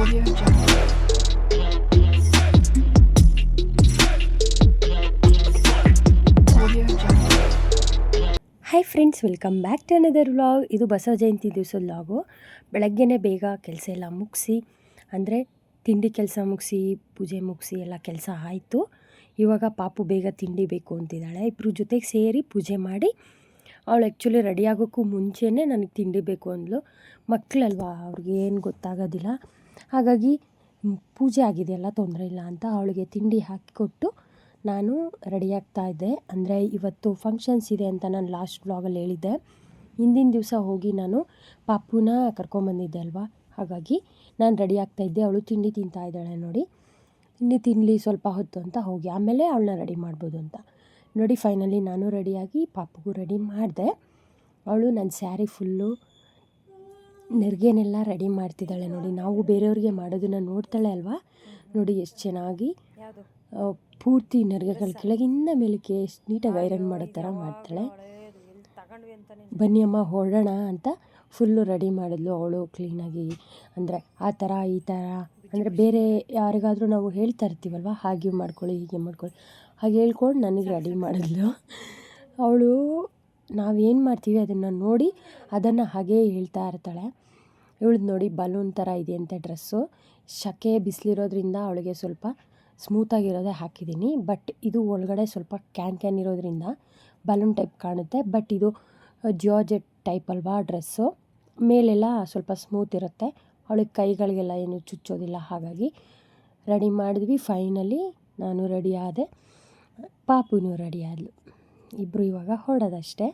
Hi friends welcome back to another vlog ಇದು ಬಸವ ಜಯಂತಿ ದಿವಸದ vlog ಬೆಳಗ್ಗೆನೇ ಬೇಗ ಕೆಲಸ ಎಲ್ಲ ಮುಗಿಸಿ, ಅಂದರೆ ತಿಂಡಿ ಕೆಲಸ ಮುಗಿಸಿ, ಪೂಜೆ ಮುಗಿಸಿ ಎಲ್ಲ ಕೆಲಸ ಆಯಿತು. ಇವಾಗ ಪಾಪು ಬೇಗ ತಿಂಡಿ ಬೇಕು ಅಂತಿದ್ದಾಳೆ. ಇಬ್ಬರು ಜೊತೆಗೆ ಸೇರಿ ಪೂಜೆ ಮಾಡಿ, ಅವಳು ಆ್ಯಕ್ಚುಲಿ ರೆಡಿ ಆಗೋಕ್ಕೂ ಮುಂಚೆನೇ ನನಗೆ ತಿಂಡಿ ಬೇಕು ಅಂದ್ಲು. ಮಕ್ಕಳಲ್ವಾ ಅವ್ರಿಗೆ ಏನು ಗೊತ್ತಾಗೋದಿಲ್ಲ. ಹಾಗಾಗಿ ಪೂಜೆ ಆಗಿದೆಯಲ್ಲ, ತೊಂದರೆ ಇಲ್ಲ ಅಂತ ಅವಳಿಗೆ ತಿಂಡಿ ಹಾಕಿಕೊಟ್ಟು ನಾನು ರೆಡಿ ಇದ್ದೆ. ಅಂದರೆ ಇವತ್ತು ಫಂಕ್ಷನ್ಸ್ ಇದೆ ಅಂತ ನಾನು ಲಾಸ್ಟ್ ವ್ಲಾಗಲ್ಲಿ ಹೇಳಿದ್ದೆ. ಹಿಂದಿನ ದಿವಸ ಹೋಗಿ ನಾನು ಪಾಪುನ ಕರ್ಕೊಂಬಂದಿದ್ದೆ ಅಲ್ವಾ? ಹಾಗಾಗಿ ನಾನು ರೆಡಿ ಆಗ್ತಾ ಇದ್ದೆ. ಅವಳು ತಿಂಡಿ ತಿಂತಾ ಇದ್ದಾಳೆ ನೋಡಿ. ತಿಂಡಿ ತಿನ್ನಲಿ ಸ್ವಲ್ಪ ಹೊತ್ತು ಅಂತ ಹೋಗಿ. ಆಮೇಲೆ ಅವಳನ್ನ ರೆಡಿ ಮಾಡ್ಬೋದು ಅಂತ. ನೋಡಿ ಫೈನಲಿ ನಾನು ರೆಡಿಯಾಗಿ ಪಾಪುಗೂ ರೆಡಿ ಮಾಡಿದೆ. ಅವಳು ನನ್ನ ಸ್ಯಾರಿ ಫುಲ್ಲು ನೆರಿಗೆನೆಲ್ಲ ರೆಡಿ ಮಾಡ್ತಿದ್ದಾಳೆ ನೋಡಿ. ನಾವು ಬೇರೆಯವ್ರಿಗೆ ಮಾಡೋದನ್ನು ನೋಡ್ತಾಳೆ ಅಲ್ವಾ? ನೋಡಿ ಎಷ್ಟು ಚೆನ್ನಾಗಿ ಪೂರ್ತಿ ನೆರಿಗೆಗಳ ಕೆಳಗಿಂದ ಮೇಲಕ್ಕೆ ಎಷ್ಟು ನೀಟಾಗಿ ಐರನ್ ಮಾಡೋ ಥರ ಮಾಡ್ತಾಳೆ. ಬನ್ನಿ ಅಮ್ಮ ಹೊರಡೋಣ ಅಂತ ಫುಲ್ಲು ರೆಡಿ ಮಾಡಿದ್ಲು ಅವಳು ಕ್ಲೀನಾಗಿ ಅಂದರೆ ಆ ಥರ ಈ ಥರ. ಅಂದರೆ ಬೇರೆ ಯಾರಿಗಾದರೂ ನಾವು ಹೇಳ್ತಾ ಇರ್ತೀವಲ್ವ? ಹಾಗೆ ಮಾಡ್ಕೊಳ್ಳಿ ಹೀಗೆ ಮಾಡ್ಕೊಳ್ಳಿ. ಹಾಗೆ ಹೇಳ್ಕೊಂಡು ನನಗೆ ರೆಡಿ ಮಾಡಿದ್ಲು. ಅವಳು ನಾವೇನು ಮಾಡ್ತೀವಿ ಅದನ್ನು ನೋಡಿ ಅದನ್ನು ಹಾಗೇ ಹೇಳ್ತಾ ಇರ್ತಾಳೆ. ಇವಳದ್ದು ನೋಡಿ ಬಲೂನ್ ಥರ ಇದೆಯಂತೆ ಡ್ರೆಸ್ಸು. ಶಕೆ ಬಿಸಿಲಿರೋದ್ರಿಂದ ಅವಳಿಗೆ ಸ್ವಲ್ಪ ಸ್ಮೂತಾಗಿರೋದೇ ಹಾಕಿದ್ದೀನಿ ಬಟ್ ಇದು ಒಳಗಡೆ ಸ್ವಲ್ಪ ಕ್ಯಾನ್ ಕ್ಯಾನ್ ಇರೋದ್ರಿಂದ ಬಲೂನ್ ಟೈಪ್ ಕಾಣುತ್ತೆ. ಬಟ್ ಇದು ಜಾರ್ಜೆಟ್ ಟೈಪ್ ಅಲ್ವಾ ಡ್ರೆಸ್ಸು. ಮೇಲೆಲ್ಲ ಸ್ವಲ್ಪ ಸ್ಮೂತ್ ಇರುತ್ತೆ. ಅವಳಿಗೆ ಕೈಗಳಿಗೆಲ್ಲ ಏನು ಚುಚ್ಚೋದಿಲ್ಲ. ಹಾಗಾಗಿ ರೆಡಿ ಮಾಡಿದ್ವಿ. ಫೈನಲಿ ನಾನು ರೆಡಿ ಆದೆ. ಪಾಪುನೂ ರೆಡಿ ಆದಳು ಇಬ್ಬರು ಇವಾಗ ಹೊರಡೋದಷ್ಟೇ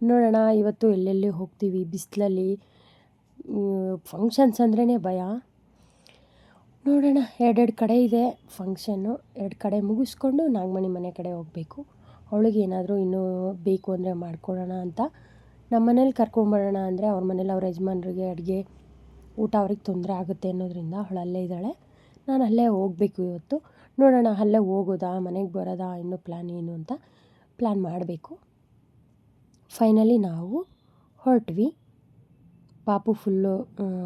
ನೋಡೋಣ, ಇವತ್ತು ಎಲ್ಲೆಲ್ಲಿ ಹೋಗ್ತೀವಿ? ಬಿಸಿಲಲ್ಲಿ ಫಂಕ್ಷನ್ಸ್ ಅಂದ್ರೇ ಭಯ. ನೋಡೋಣ, ಎರಡೆರಡು ಕಡೆ ಇದೆ ಫಂಕ್ಷನ್ನು ಎರಡು ಕಡೆ ಮುಗಿಸ್ಕೊಂಡು ನಾಗಮಣಿ ಮನೆ ಕಡೆ ಹೋಗಬೇಕು. ಅವಳಿಗೆ ಏನಾದರೂ ಇನ್ನೂ ಬೇಕು ಅಂದರೆ ಮಾಡ್ಕೊಡೋಣ ಅಂತ. ನಮ್ಮ ಮನೇಲಿ ಕರ್ಕೊಂಬರೋಣ ಅಂದರೆ ಅವ್ರ ಮನೇಲಿ ಅವ್ರ ಯಜಮಾನ್ರಿಗೆ ಅಡುಗೆ, ಊಟ ಅವ್ರಿಗೆ ತೊಂದರೆ ಆಗುತ್ತೆ ಅನ್ನೋದ್ರಿಂದ ಅವಳು ಅಲ್ಲೇ ಇದ್ದಾಳೆ. ನಾನು ಅಲ್ಲೇ ಹೋಗಬೇಕು ಇವತ್ತು. ನೋಡೋಣ, ಅಲ್ಲೇ ಹೋಗೋದಾ, ಮನೆಗೆ ಬರೋದಾ, ಇನ್ನೂ ಪ್ಲ್ಯಾನ್ ಏನು ಅಂತ ಪ್ಲ್ಯಾನ್ ಮಾಡಬೇಕು. ಫೈನಲಿ ನಾವು ಹೊರಟ್ವಿ. ಪಾಪು ಫುಲ್ಲು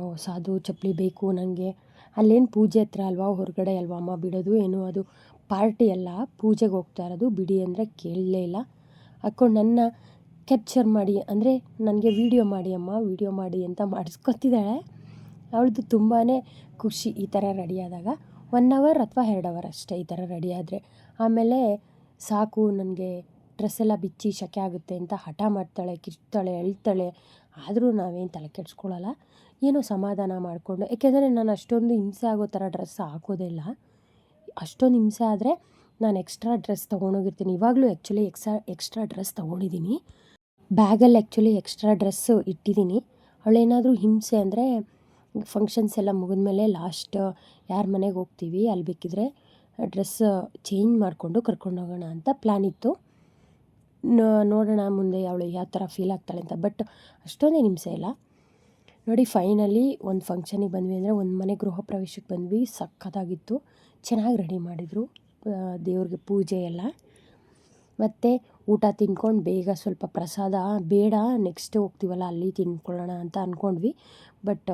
ಹೊಸದು ಚಪ್ಪಲಿ ಬೇಕು ನನಗೆ ಅಲ್ಲೇನು ಪೂಜೆ ಹತ್ರ ಅಲ್ವಾ, ಹೊರಗಡೆ ಅಲ್ವಾ ಅಮ್ಮ ಬಿಡೋದು ಏನು ಅದು. ಪಾರ್ಟಿ ಅಲ್ಲ, ಪೂಜೆಗೆ ಹೋಗ್ತಾ ಇರೋದು, ಬಿಡಿ ಅಂದರೆ ಕೇಳಲೇ ಇಲ್ಲ. ಹಾಕ್ಕೊಂಡು ನನ್ನ ಕ್ಯಾಪ್ಚರ್ ಮಾಡಿ, ಅಂದರೆ ನನಗೆ ವೀಡಿಯೋ ಮಾಡಿ ಅಮ್ಮ ವೀಡಿಯೋ ಮಾಡಿ ಅಂತ ಮಾಡಿಸ್ಕೊತಿದ್ದಾಳೆ. ಅವಳದು ತುಂಬಾ ಖುಷಿ ಈ ಥರ ರೆಡಿ ಆದಾಗ. ಒನ್ ಅವರ್ ಅಥವಾ ಎರಡು ಅವರ್ ಅಷ್ಟೇ ಈ ಥರ ರೆಡಿ ಆದರೆ. ಆಮೇಲೆ ಸಾಕು, ನನಗೆ ಡ್ರೆಸ್ ಎಲ್ಲ ಬಿಚ್ಚಿ ಶಕೆ ಆಗುತ್ತೆ ಅಂತ ಹಠ ಮಾಡ್ತಾಳೆ ಕಿರ್ತಾಳೆ ಎಳ್ತಾಳೆ ಆದರೂ ನಾವೇನು ತಲೆ ಕೆಡಿಸ್ಕೊಳ್ಳಲ್ಲ ಏನೋ ಸಮಾಧಾನ ಮಾಡಿಕೊಂಡು ಏಕೆಂದರೆ ನಾನು ಅಷ್ಟೊಂದು ಹಿಂಸೆ ಆಗೋ ಥರ ಡ್ರೆಸ್ ಹಾಕೋದೇ ಇಲ್ಲ. ಅಷ್ಟೊಂದು ಹಿಂಸೆ ಆದರೆ ನಾನು ಎಕ್ಸ್ಟ್ರಾ ಡ್ರೆಸ್ ತೊಗೊಂಡೋಗಿರ್ತೀನಿ. ಇವಾಗಲೂ ಆ್ಯಕ್ಚುಲಿ ಎಕ್ಸ್ಟ್ರಾ ಎಕ್ಸ್ಟ್ರಾ ಡ್ರೆಸ್ ತೊಗೊಂಡಿದ್ದೀನಿ ಬ್ಯಾಗಲ್ಲಿ ಆ್ಯಕ್ಚುಲಿ ಎಕ್ಸ್ಟ್ರಾ ಡ್ರೆಸ್ಸು ಇಟ್ಟಿದ್ದೀನಿ ಅವಳೇನಾದರೂ ಹಿಂಸೆ ಅಂದರೆ ಫಂಕ್ಷನ್ಸ್ ಎಲ್ಲ ಮುಗಿದ್ಮೇಲೆ ಲಾಸ್ಟ್ ಯಾರ ಮನೆಗೆ ಹೋಗ್ತೀವಿ ಅಲ್ಲಿ ಬೇಕಿದ್ರೆ ಡ್ರೆಸ್ ಚೇಂಜ್ ಮಾಡಿಕೊಂಡು ಕರ್ಕೊಂಡು ಹೋಗೋಣ ಅಂತ ಪ್ಲ್ಯಾನ್ ಇತ್ತು. ನೋಡೋಣ ಮುಂದೆ ಅವಳು ಯಾವ ಥರ ಫೀಲ್ ಆಗ್ತಾಳೆ ಅಂತ. ಬಟ್ ಅಷ್ಟೊಂದೇನು ಹಿಂಸೆ ಇಲ್ಲ. ನೋಡಿ ಫೈನಲಿ ಒಂದು ಫಂಕ್ಷನಿಗೆ ಬಂದ್ವಿ ಅಂದರೆ ಒಂದು ಮನೆ ಗೃಹ ಪ್ರವೇಶಕ್ಕೆ ಬಂದ್ವಿ. ಸಖತ್ತಾಗಿತ್ತು ಚೆನ್ನಾಗಿ ರೆಡಿ ಮಾಡಿದರು. ದೇವ್ರಿಗೆ ಪೂಜೆ ಎಲ್ಲ. ಮತ್ತು ಊಟ ತಿನ್ಕೊಂಡು ಬೇಗ ಸ್ವಲ್ಪ ಪ್ರಸಾದ. ಬೇಡ ನೆಕ್ಸ್ಟ್ ಹೋಗ್ತೀವಲ್ಲ, ಅಲ್ಲಿ ತಿನ್ಕೊಳ್ಳೋಣ ಅಂತ ಅಂದ್ಕೊಂಡ್ವಿ ಬಟ್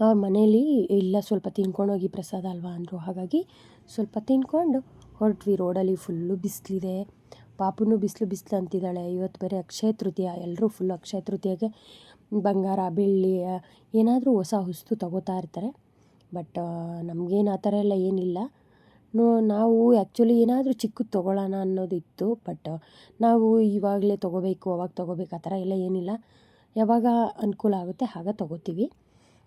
ಅವ್ರ ಮನೇಲಿ ಇಲ್ಲ, ಸ್ವಲ್ಪ ತಿನ್ಕೊಂಡೋಗಿ ಪ್ರಸಾದ ಅಲ್ವಾ ಅಂದರು. ಹಾಗಾಗಿ ಸ್ವಲ್ಪ ತಿನ್ಕೊಂಡು ಹೊರಟ್ವಿ. ರೋಡಲ್ಲಿ ಫುಲ್ಲು ಬಿಸಿಲಿದೆ. ಪಾಪುನು ಬಿಸಿಲು ಬಿಸಿಲು ಅಂತಿದ್ದಾಳೆ. ಇವತ್ತು ಬೇರೆ ಅಕ್ಷಯ ತೃತೀಯ ಎಲ್ಲರೂ ಫುಲ್ ಅಕ್ಷಯ ತೃತೀಯಗೆ ಬಂಗಾರ, ಬೆಳ್ಳಿ ಏನಾದರೂ ಹೊಸ ವಸ್ತು ತಗೋತಾ ಇರ್ತಾರೆ. ಬಟ್ ನಮಗೇನು ಆ ಥರ ಎಲ್ಲ ಏನಿಲ್ಲ. ನೋ, ನಾವು ಆ್ಯಕ್ಚುಲಿ ಏನಾದರೂ ಚಿಕ್ಕದು ತೊಗೊಳ್ಳೋಣ ಅನ್ನೋದಿತ್ತು. ಬಟ್ ನಾವು ಇವಾಗಲೇ ತೊಗೋಬೇಕು, ಅವಾಗ ತೊಗೋಬೇಕು, ಆ ಥರ ಎಲ್ಲ ಏನಿಲ್ಲ. ಯಾವಾಗ ಅನುಕೂಲ ಆಗುತ್ತೆ, ಆಗ ತೊಗೋತೀವಿ.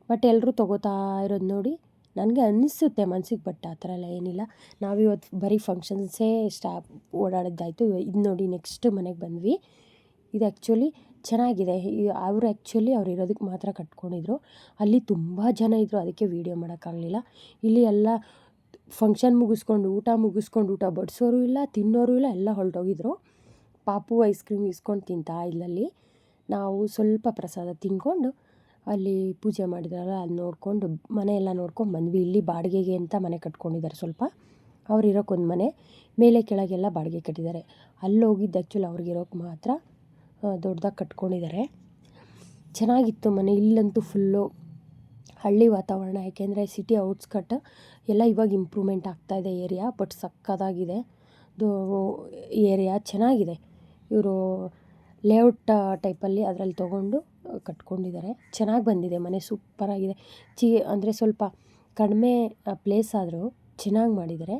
ಬಟ್ ಎಲ್ಲರೂ ತೊಗೋತಾ ಇರೋದು ನೋಡಿ ನನಗೆ ಅನ್ನಿಸುತ್ತೆ ಮನ್ಸಿಗೆ ಬಟ್ ಆ ಥರ ಎಲ್ಲ ಏನಿಲ್ಲ. ನಾವಿವತ್ತು ಬರೀ ಫಂಕ್ಷನ್ಸೇ ಸ್ಟಾ ಓಡಾಡೋದಾಯಿತು ಇದು ನೋಡಿ ನೆಕ್ಸ್ಟ್ ಮನೆಗೆ ಬಂದ್ವಿ. ಇದು ಆ್ಯಕ್ಚುಲಿ ಚೆನ್ನಾಗಿದೆ. ಅವರು ಅವ್ರು ಆ್ಯಕ್ಚುಲಿ ಅವ್ರು ಇರೋದಕ್ಕೆ ಮಾತ್ರ ಕಟ್ಕೊಂಡಿದ್ರು. ಅಲ್ಲಿ ತುಂಬ ಜನ ಇದ್ದರು ಅದಕ್ಕೆ ವೀಡಿಯೋ ಮಾಡೋಕ್ಕಾಗಲಿಲ್ಲ. ಇಲ್ಲಿ ಎಲ್ಲ ಫಂಕ್ಷನ್ ಮುಗಿಸ್ಕೊಂಡು, ಊಟ ಮುಗಿಸ್ಕೊಂಡು, ಊಟ ಬಡಿಸೋರು ಇಲ್ಲ, ತಿನ್ನೋರು ಇಲ್ಲ, ಎಲ್ಲ ಹೊರಟೋಗಿದ್ರು ಪಾಪು ಐಸ್ ಕ್ರೀಮ್ ಇಸ್ಕೊಂಡು ತಿಂತಾ ಇಲ್ಲಲ್ಲಿ ನಾವು ಸ್ವಲ್ಪ ಪ್ರಸಾದ ತಿನ್ಕೊಂಡು ಅಲ್ಲಿ ಪೂಜೆ ಮಾಡಿದಾರಲ್ಲ ಅಲ್ಲಿ ನೋಡಿಕೊಂಡು ಮನೆಯೆಲ್ಲ ನೋಡ್ಕೊಂಡು ಬಂದ್ವಿ. ಇಲ್ಲಿ ಬಾಡಿಗೆಗೆ ಅಂತ ಮನೆ ಕಟ್ಕೊಂಡಿದ್ದಾರೆ ಸ್ವಲ್ಪ. ಅವ್ರು ಇರೋಕ್ಕೊಂದು ಮನೆ. ಮೇಲೆ ಕೆಳಗೆಲ್ಲ ಬಾಡಿಗೆ ಕಟ್ಟಿದ್ದಾರೆ. ಅಲ್ಲಿ ಹೋಗಿದ್ದು ಆ್ಯಕ್ಚುಲಿ ಅವ್ರಿಗಿರೋಕ್ಕೆ ಮಾತ್ರ ದೊಡ್ಡದಾಗಿ ಕಟ್ಕೊಂಡಿದ್ದಾರೆ. ಚೆನ್ನಾಗಿತ್ತು ಮನೆ. ಇಲ್ಲಂತೂ ಫುಲ್ಲು ಹಳ್ಳಿ ವಾತಾವರಣ. ಯಾಕೆಂದರೆ ಸಿಟಿ ಔಟ್ಸ್ಕಟ್ ಎಲ್ಲ ಇವಾಗ ಇಂಪ್ರೂವ್ಮೆಂಟ್ ಆಗ್ತಾಯಿದೆ ಏರಿಯಾ ಬಟ್ ಸಕ್ಕತ್ತಾಗಿದೆ ಇದು ಏರಿಯಾ ಚೆನ್ನಾಗಿದೆ. ಇವರು ಲೇಔಟ್ ಟೈಪಲ್ಲಿ ಅದರಲ್ಲಿ ತೊಗೊಂಡು ಕಟ್ಕೊಂಡಿದ್ದಾರೆ. ಚೆನ್ನಾಗಿ ಬಂದಿದೆ, ಮನೆ ಸೂಪರಾಗಿದೆ ಚಿ, ಅಂದರೆ ಸ್ವಲ್ಪ ಕಡಿಮೆ ಪ್ಲೇಸ್ ಆದರೂ ಚೆನ್ನಾಗಿ ಮಾಡಿದ್ದಾರೆ.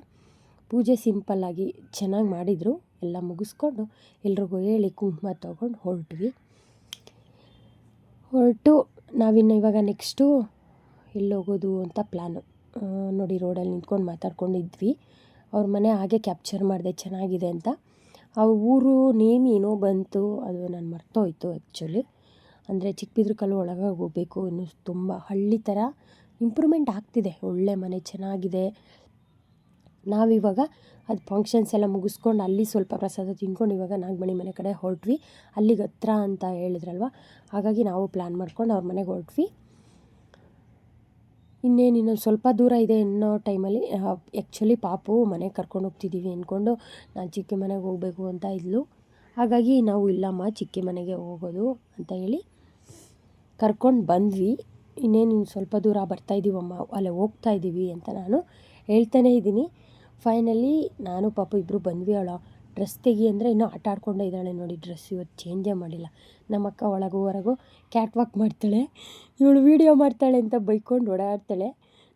ಪೂಜೆ ಸಿಂಪಲ್ಲಾಗಿ ಚೆನ್ನಾಗಿ ಮಾಡಿದರು. ಎಲ್ಲ ಮುಗಿಸ್ಕೊಂಡು ಎಲ್ರಿಗೂ ಹೇಳಿ ಕುಂಕುಮ ತೊಗೊಂಡು ಹೊರಟ್ವಿ. ಹೊರಟು ನಾವಿನ್ನು ಇವಾಗ ನೆಕ್ಸ್ಟು ಎಲ್ಲೋಗೋದು ಅಂತ ಪ್ಲ್ಯಾನು ನೋಡಿ ರೋಡಲ್ಲಿ ನಿಂತ್ಕೊಂಡು ಮಾತಾಡ್ಕೊಂಡಿದ್ವಿ. ಅವ್ರ ಮನೆ ಹಾಗೆ ಕ್ಯಾಪ್ಚರ್ ಮಾಡಿದೆ, ಚೆನ್ನಾಗಿದೆ ಅಂತ. ಆ ಊರು, ನೇಮ್ ಏನೋ ಬಂತು. ಅದು ನಾನು ಮರ್ತೋಯ್ತು ಆ್ಯಕ್ಚುಲಿ ಅಂದರೆ ಚಿಕ್ಕಬಿದ್ರಕಲ್ಲು ಒಳಗೆ ಹೋಗಬೇಕು. ಇನ್ನು ತುಂಬ ಹಳ್ಳಿ ಥರ ಇಂಪ್ರೂವ್ಮೆಂಟ್ ಆಗ್ತಿದೆ. ಒಳ್ಳೆ ಮನೆ ಚೆನ್ನಾಗಿದೆ. ನಾವಿವಾಗ ಅದು ಫಂಕ್ಷನ್ಸ್ ಎಲ್ಲ ಮುಗಿಸ್ಕೊಂಡು ಅಲ್ಲಿ ಸ್ವಲ್ಪ ಪ್ರಸಾದ ತಿನ್ಕೊಂಡು ಇವಾಗ ನಾಗಮಣಿ ಮನೆ ಕಡೆ ಹೊರಟ್ವಿ. ಅಲ್ಲಿಗೆ ಹತ್ರ ಅಂತ ಹೇಳಿದ್ರಲ್ವ? ಹಾಗಾಗಿ ನಾವು ಪ್ಲ್ಯಾನ್ ಮಾಡ್ಕೊಂಡು ಅವ್ರ ಮನೆಗೆ ಹೊರಟ್ವಿ. ಇನ್ನೇನು ಇನ್ನೊಂದು ಸ್ವಲ್ಪ ದೂರ ಇದೆ ಅನ್ನೋ ಟೈಮಲ್ಲಿ ಆ್ಯಕ್ಚುಲಿ ಪಾಪು ಮನೆಗೆ ಕರ್ಕೊಂಡು ಹೋಗ್ತಿದ್ದೀವಿ ಅಂದ್ಕೊಂಡು ನಾನು ಚಿಕ್ಕಿ ಮನೆಗೆ ಹೋಗಬೇಕು ಅಂತ ಇದ್ಲು. ಹಾಗಾಗಿ ನಾವು ಇಲ್ಲಮ್ಮ, ಚಿಕ್ಕಿ ಮನೆಗೆ ಹೋಗೋದು ಅಂತ ಹೇಳಿ ಕರ್ಕೊಂಡು ಬಂದ್ವಿ. ಇನ್ನೇನು ಇನ್ನು ಸ್ವಲ್ಪ ದೂರ ಬರ್ತಾ ಇದ್ದೀವಮ್ಮ ಅಲ್ಲೇ ಹೋಗ್ತಾ ಇದ್ದೀವಿ ಅಂತ ನಾನು ಹೇಳ್ತಾನೇ ಇದ್ದೀನಿ. ಫೈನಲಿ ನಾನು ಪಾಪ ಇಬ್ಬರು ಬಂದ್ವಿ. ಅವಳ ಡ್ರೆಸ್ ತೆಗಿ ಅಂದರೆ ಇನ್ನೂ ಆಟ ಆಡ್ಕೊಂಡೇ ಇದ್ದಾಳೆ ನೋಡಿ, ಡ್ರೆಸ್ ಇವತ್ತು ಚೇಂಜೇ ಮಾಡಿಲ್ಲ. ನಮ್ಮ ಅಕ್ಕ ಒಳಗೂ ಹೊರಗೂ ಕ್ಯಾಟ್ ವಾಕ್ ಮಾಡ್ತಾಳೆ. ಇವಳು ವೀಡಿಯೋ ಮಾಡ್ತಾಳೆ ಅಂತ ಬೈಕೊಂಡು ಓಡಾಡ್ತಾಳೆ.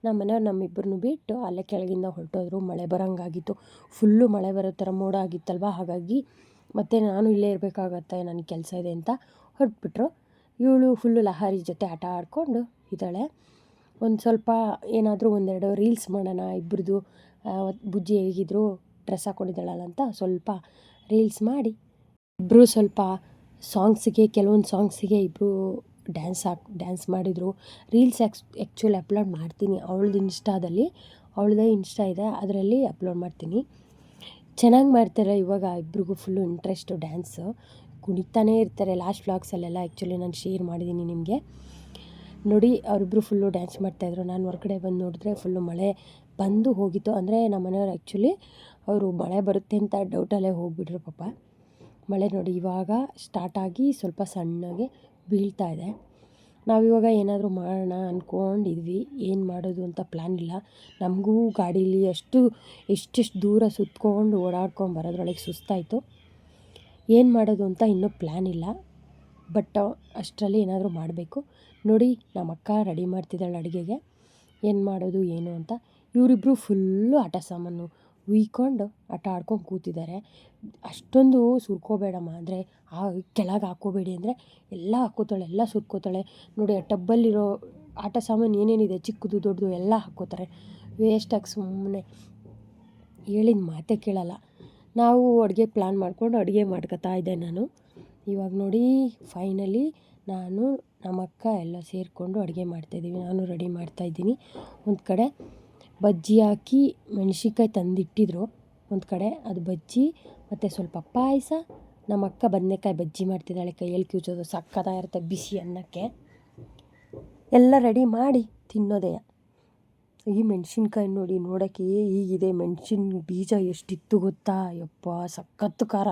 ನಮ್ಮ ಮನೆಯವ್ರು ನಮ್ಮಿಬ್ಬರನ್ನು ಬಿಟ್ಟು ಅಲ್ಲೇ ಕೆಳಗಿಂದ ಹೊರಟೋದ್ರು. ಮಳೆ ಬರೋಂಗಾಗಿತ್ತು. ಫುಲ್ಲು ಮಳೆ ಬರೋ ಥರ ಮೋಡ ಆಗಿತ್ತಲ್ವ? ಹಾಗಾಗಿ ಮತ್ತು ನಾನು ಇಲ್ಲೇ ಇರಬೇಕಾಗತ್ತೆ, ನನಗೆ ಕೆಲಸ ಇದೆ ಅಂತ ಹೊರಟ್ಬಿಟ್ರು. ಇವಳು ಫುಲ್ಲು ಲಹಾರಿ ಜೊತೆ ಆಟ ಆಡಿಕೊಂಡು ಇದ್ದಾಳೆ. ಒಂದು ಸ್ವಲ್ಪ ಏನಾದರೂ ಒಂದೆರಡು ರೀಲ್ಸ್ ಮಾಡೋಣ ಇಬ್ಬರದು ಬುಜ್ಜಿ ಹೇಗಿದ್ರು ಡ್ರೆಸ್ ಹಾಕ್ಕೊಂಡಿದ್ದಾಳಲ್ಲ ಅಂತ ಸ್ವಲ್ಪ ರೀಲ್ಸ್ ಮಾಡಿ ಇಬ್ಬರು ಸ್ವಲ್ಪ ಸಾಂಗ್ಸಿಗೆ ಕೆಲವೊಂದು ಸಾಂಗ್ಸಿಗೆ ಇಬ್ಬರು ಡ್ಯಾನ್ಸ್ ಹಾಕ್ ಡ್ಯಾನ್ಸ್ ಮಾಡಿದರು. ರೀಲ್ಸ್ ಆ್ಯಕ್ಸ್ ಆ್ಯಕ್ಚುಲಿ ಅಪ್ಲೋಡ್ ಮಾಡ್ತೀನಿ. ಅವಳದ್ದು ಇನ್ಸ್ಟಾದಲ್ಲಿ ಅವಳದೇ ಇನ್ಸ್ಟಾ ಇದೆ, ಅದರಲ್ಲಿ ಅಪ್ಲೋಡ್ ಮಾಡ್ತೀನಿ. ಚೆನ್ನಾಗಿ ಮಾಡ್ತಾರೆ ಇವಾಗ ಇಬ್ರಿಗೂ ಫುಲ್ಲು ಇಂಟ್ರೆಸ್ಟು ಡ್ಯಾನ್ಸು ಕುಣಿತಾನೇ ಇರ್ತಾರೆ ಲಾಸ್ಟ್ ವ್ಲಾಗ್ಸಲ್ಲೆಲ್ಲ ಆ್ಯಕ್ಚುಲಿ ನಾನು ಶೇರ್ ಮಾಡಿದ್ದೀನಿ ನಿಮಗೆ. ನೋಡಿ ಅವರಿಬ್ಬರು ಫುಲ್ಲು ಡ್ಯಾನ್ಸ್ ಮಾಡ್ತಾಯಿದ್ರು ನಾನು ಹೊರಗಡೆ ಬಂದು ನೋಡಿದ್ರೆ ಫುಲ್ಲು ಮಳೆ ಬಂದು ಹೋಗಿತ್ತು. ಅಂದರೆ ನಮ್ಮ ಮನೆಯವ್ರು ಆ್ಯಕ್ಚುಲಿ ಅವರು ಮಳೆ ಬರುತ್ತೆ ಅಂತ ಡೌಟಲ್ಲೇ ಹೋಗಿಬಿಟ್ರು ಪಾಪ. ಮಳೆ ನೋಡಿ, ಇವಾಗ ಸ್ಟಾರ್ಟಾಗಿ ಸ್ವಲ್ಪ ಸಣ್ಣಗೆ ಬೀಳ್ತಾ ಇದೆ. ನಾವಿವಾಗ ಏನಾದರೂ ಮಾಡೋಣ ಅಂದ್ಕೊಂಡಿದ್ವಿ ಏನು ಮಾಡೋದು ಅಂತ ಪ್ಲ್ಯಾನ್ ಇಲ್ಲ. ನಮಗೂ ಗಾಡೀಲಿ ಅಷ್ಟು ಎಷ್ಟೆಷ್ಟು ದೂರ ಸುತ್ಕೊಂಡು ಓಡಾಡ್ಕೊಂಡು ಬರೋದ್ರೊಳಗೆ ಸುಸ್ತಾಯಿತು. ಏನು ಮಾಡೋದು ಅಂತ ಇನ್ನೂ ಪ್ಲ್ಯಾನ್ ಇಲ್ಲ. ಬಟ್ ಅಷ್ಟರಲ್ಲಿ ಏನಾದರೂ ಮಾಡಬೇಕು. ನೋಡಿ, ನಮ್ಮ ಅಕ್ಕ ರೆಡಿ ಮಾಡ್ತಿದ್ದಾಳೆ ಅಡುಗೆಗೆ. ಏನು ಮಾಡೋದು, ಏನು ಅಂತ. ಇವರಿಬ್ಬರು ಫುಲ್ಲು ಆಟ ಸಾಮಾನು. ಉಯ್ಕೊಂಡು ಆಟ ಆಡ್ಕೊಂಡು ಕೂತಿದ್ದಾರೆ. ಅಷ್ಟೊಂದು ಸುರ್ಕೋಬೇಡಮ್ಮ. ಅಂದರೆ, ಆ ಕೆಳಗೆ ಹಾಕೋಬೇಡಿ ಅಂದರೆ, ಎಲ್ಲ ಹಾಕ್ಕೋತಾಳೆ, ಎಲ್ಲ ಸುರ್ಕೋತಾಳೆ. ನೋಡಿ, ಆ ಟಬ್ಬಲ್ಲಿರೋ ಆಟ ಸಾಮಾನು ಏನೇನಿದೆ, ಚಿಕ್ಕದು, ದೊಡ್ಡದು ಎಲ್ಲ ಹಾಕ್ಕೋತಾರೆ. ವೇಸ್ಟಾಗಿ ಸುಮ್ಮನೆ ಹೇಳಿದ ಮಾತೇ ಕೇಳಲ್ಲ. ನಾವು ಅಡುಗೆ ಪ್ಲ್ಯಾನ್ ಮಾಡಿಕೊಂಡು ಅಡುಗೆ ಮಾಡ್ಕೊತಾ ಇದ್ದೆ ನಾನು. ಇವಾಗ ನೋಡಿ ಫೈನಲಿ ನಾನು ನಮ್ಮಕ್ಕ ಎಲ್ಲ ಸೇರಿಕೊಂಡು ಅಡುಗೆ ಮಾಡ್ತಾಯಿದ್ದೀವಿ ನಾನು ರೆಡಿ ಮಾಡ್ತಾಯಿದ್ದೀನಿ ಒಂದು ಕಡೆ ಬಜ್ಜಿ ಹಾಕಿ ಮೆಣ್ಸಿನ್ಕಾಯಿ ತಂದಿಟ್ಟಿದ್ರು. ಒಂದು ಕಡೆ ಅದು ಬಜ್ಜಿ ಮತ್ತು ಸ್ವಲ್ಪ ಪಾಯಸ. ನಮ್ಮಕ್ಕ ಬದನೇಕಾಯಿ ಬಜ್ಜಿ ಮಾಡ್ತಿದ್ದಾಳೆ ಕೈಯಲ್ಲಿ, ಕಿವುಚೋದು ಸಕ್ಕತ್ತಾಗಿರುತ್ತೆ ಬಿಸಿ ಅನ್ನಕ್ಕೆ. ಎಲ್ಲ ರೆಡಿ ಮಾಡಿ ತಿನ್ನೋದೇ ಈ ಮೆಣಸಿನ್ಕಾಯಿ ನೋಡಿ ನೋಡೋಕ್ಕೆ ಹೀಗಿದೆ. ಮೆಣಸಿನ ಬೀಜ ಎಷ್ಟಿತ್ತು ಗೊತ್ತಾ? ಯಪ್ಪ, ಸಖತ್ತು ಖಾರ.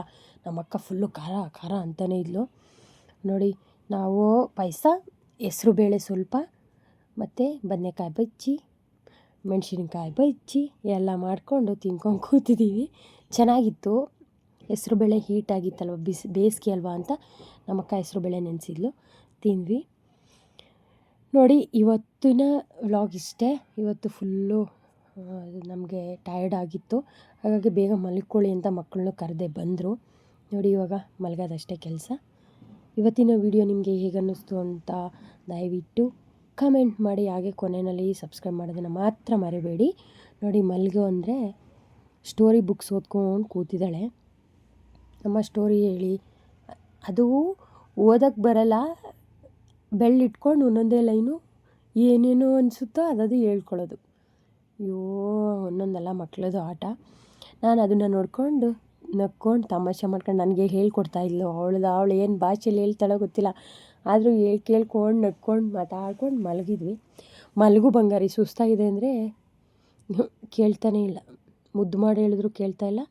ನಮ್ಮ ಅಕ್ಕ ಫುಲ್ಲು ಖಾರ ಖಾರ ಅಂತಲೇ ಇದ್ಲು. ನೋಡಿ, ನಾವು ಪಾಯಸ, ಹೆಸ್ರು ಬೇಳೆ ಸ್ವಲ್ಪ, ಮತ್ತು ಬದನೆಕಾಯಿ ಬಜ್ಜಿ, ಮೆಣಸಿನ್ಕಾಯಿ ಬಜ್ಜಿ ಎಲ್ಲ ಮಾಡಿಕೊಂಡು ತಿನ್ಕೊಂಡು ಕೂತಿದ್ದೀವಿ. ಚೆನ್ನಾಗಿತ್ತು. ಹೆಸ್ರುಬೇಳೆ ಹೀಟಾಗಿತ್ತಲ್ವ ಬಿಸಿ, ಬೇಸಿಗೆ ಅಲ್ವಾ ಅಂತ ನಮ್ಮಕ್ಕ ಹೆಸ್ರುಬೇಳೆ ನೆನೆಸಿದ್ಲು. ತಿಂದ್ವಿ. ನೋಡಿ, ಇವತ್ತಿನ ವ್ಲಾಗ್ ಇಷ್ಟೇ. ಇವತ್ತು ಫುಲ್ಲು ನಮಗೆ ಟಯರ್ಡ್ ಆಗಿತ್ತು. ಹಾಗಾಗಿ ಬೇಗ ಮಲ್ಕೊಳ್ಳಿ ಅಂತ ಮಕ್ಕಳನ್ನು ಕರೆದೆ ಬಂದರು. ನೋಡಿ, ಇವಾಗ ಮಲಗೋದಷ್ಟೇ ಕೆಲಸ. ಇವತ್ತಿನ ವಿಡಿಯೋ ನಿಮಗೆ ಹೇಗೆ ಅನ್ನಿಸ್ತು ಅಂತ ದಯವಿಟ್ಟು ಕಮೆಂಟ್ ಮಾಡಿ. ಹಾಗೆ ಕೊನೆಯಲ್ಲಿ ಸಬ್ಸ್ಕ್ರೈಬ್ ಮಾಡೋದನ್ನು ಮಾತ್ರ ಮರಿಬೇಡಿ. ನೋಡಿ, ಮಲ್ಗು ಅಂದರೆ ಸ್ಟೋರಿ ಬುಕ್ಸ್ ಓದ್ಕೊಂಡು ಕೂತಿದ್ದಾಳೆ. ನಮ್ಮ ಸ್ಟೋರಿ ಹೇಳಿ, ಅದು ಓದಕ್ಕೆ ಬರಲ್ಲ ಬೆಳ್ಳಿಟ್ಕೊಂಡು ಒಂದೊಂದೇ ಲೈನು ಏನೇನೋ ಅನಿಸುತ್ತೋ ಅದದು ಹೇಳ್ಕೊಳ್ಳೋದು. ಅಯ್ಯೋ, ಒಂದೊಂದಲ್ಲ ಮಕ್ಕಳದು ಆಟ. ನಾನು ಅದನ್ನು ನೋಡ್ಕೊಂಡು ನಕ್ಕೊಂಡು ತಮಾಷೆ ಮಾಡ್ಕೊಂಡು ನನಗೆ ಹೇಳ್ಕೊಡ್ತಾ ಇದ್ಲು. ಅವಳದು, ಅವಳು ಏನು ಭಾಷೆಲಿ ಹೇಳ್ತಾಳೋ ಗೊತ್ತಿಲ್ಲ. ಆದರೂ ಹೇಳಿ, ಕೇಳ್ಕೊಂಡು ನಕ್ಕೊಂಡು ಮಾತಾಡ್ಕೊಂಡು ಮಲಗಿದ್ವಿ. ಮಲಗು ಬಂಗಾರಿ ಸುಸ್ತಾಗಿದೆ ಅಂದರೆ ಕೇಳ್ತಾನೆ ಇಲ್ಲ. ಮುದ್ದು ಮಾಡಿ ಹೇಳಿದ್ರು ಕೇಳ್ತಾ ಇಲ್ಲ,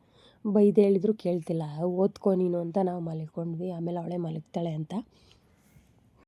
ಬೈದು ಹೇಳಿದ್ರು ಕೇಳ್ತಿಲ್ಲ. ಓದ್ಕೊ ನೀನು ಅಂತ ನಾವು ಮಲ್ಕೊಂಡ್ವಿ. ಆಮೇಲೆ ಅವಳೇ ಮಲಗ್ತಾಳೆ ಅಂತ.